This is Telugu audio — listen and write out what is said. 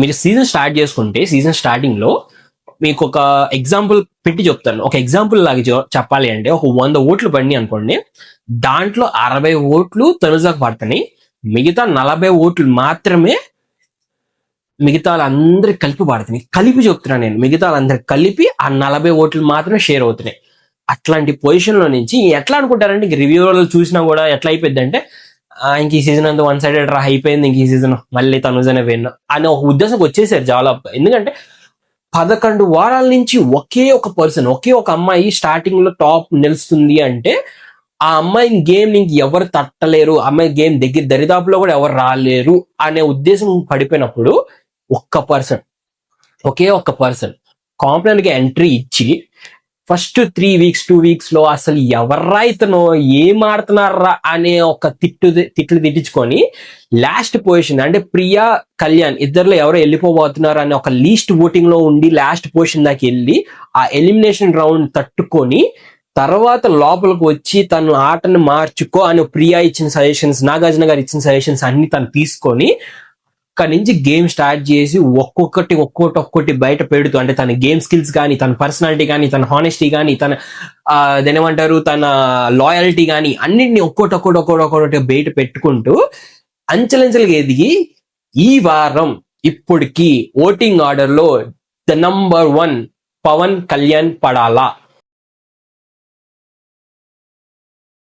మీరు సీజన్ స్టార్ట్ చేసుకుంటే సీజన్ స్టార్టింగ్లో మీకు ఒక ఎగ్జాంపుల్ పెట్టి చెప్తాను. ఒక ఎగ్జాంపుల్ లాగా చెప్పాలి అంటే ఒక వంద ఓట్లు పడినాయి అనుకోండి దాంట్లో అరవై ఓట్లు తనుజాకు పడతాయి మిగతా నలభై ఓట్లు మాత్రమే మిగతా వాళ్ళందరికి కలిపి పడుతున్నాయి కలిపి చెప్తున్నాను నేను మిగతా వాళ్ళందరికి కలిపి ఆ నలభై ఓట్లు మాత్రమే షేర్ అవుతున్నాయి. అట్లాంటి పొజిషన్లో నుంచి ఎట్లా అనుకుంటారంటే రివ్యూలో రివ్యూ చూసినా కూడా ఎట్లా అయిపోయింది అంటే ఇంక ఈ సీజన్ అంతా వన్ సైడెడ్ రా అయిపోయింది ఇంక ఈ సీజన్ మళ్ళీ తనుజనే విన్ అనే ఒక ఉద్దేశం వచ్చేసారు చాలా. ఎందుకంటే పదకొండు వారాల నుంచి ఒకే ఒక పర్సన్ ఒకే ఒక అమ్మాయి స్టార్టింగ్లో టాప్ నిలుస్తుంది అంటే ఆ అమ్మాయి గేమ్ ఇంక ఎవరు తట్టలేరు ఆ అమ్మాయి గేమ్ దగ్గర దరిదాపులో కూడా ఎవరు రాలేరు అనే ఉద్దేశం పడిపోయినప్పుడు ఒక్క పర్సన్ ఒకే ఒక్క పర్సన్ కాంప్లైంట్కి ఎంట్రీ ఇచ్చి ఫస్ట్ త్రీ వీక్స్ టూ వీక్స్లో అసలు ఎవరైతేనో ఏం ఆడుతున్నారా అనే ఒక తిట్టు తిట్లు తిట్టించుకొని లాస్ట్ పొజిషన్ అంటే ప్రియా కళ్యాణ్ ఇద్దరులో ఎవరో వెళ్ళిపోబోతున్నారు అనే ఒక లీస్ట్ ఓటింగ్లో ఉండి లాస్ట్ పొజిషన్ దాకా వెళ్ళి ఆ ఎలిమినేషన్ రౌండ్ తట్టుకొని తర్వాత లోపలికి వచ్చి తను ఆటను మార్చుకో అని ప్రియా ఇచ్చిన సజెషన్స్ నాగార్జున గారు ఇచ్చిన సజెషన్స్ అన్ని తను తీసుకొని అక్కడి నుంచి గేమ్ స్టార్ట్ చేసి ఒక్కొక్కటి ఒక్కొక్కటి ఒక్కొక్కటి బయట పెడుతూ అంటే తన గేమ్ స్కిల్స్ కానీ తన పర్సనాలిటీ కానీ తన హానెస్టీ కానీ తన దేనేమంటారు తన లాయల్టీ కానీ అన్నింటినీ ఒక్కొక్కటి ఒక్కొక్కటి ఒక్కొక్కటి ఒక్కొక్కటి బయట పెట్టుకుంటూ అంచెలంచెలుగా ఎదిగి ఈ వారం ఇప్పటికి ఓటింగ్ ఆర్డర్లో the number one Pavan Kalyan Padala.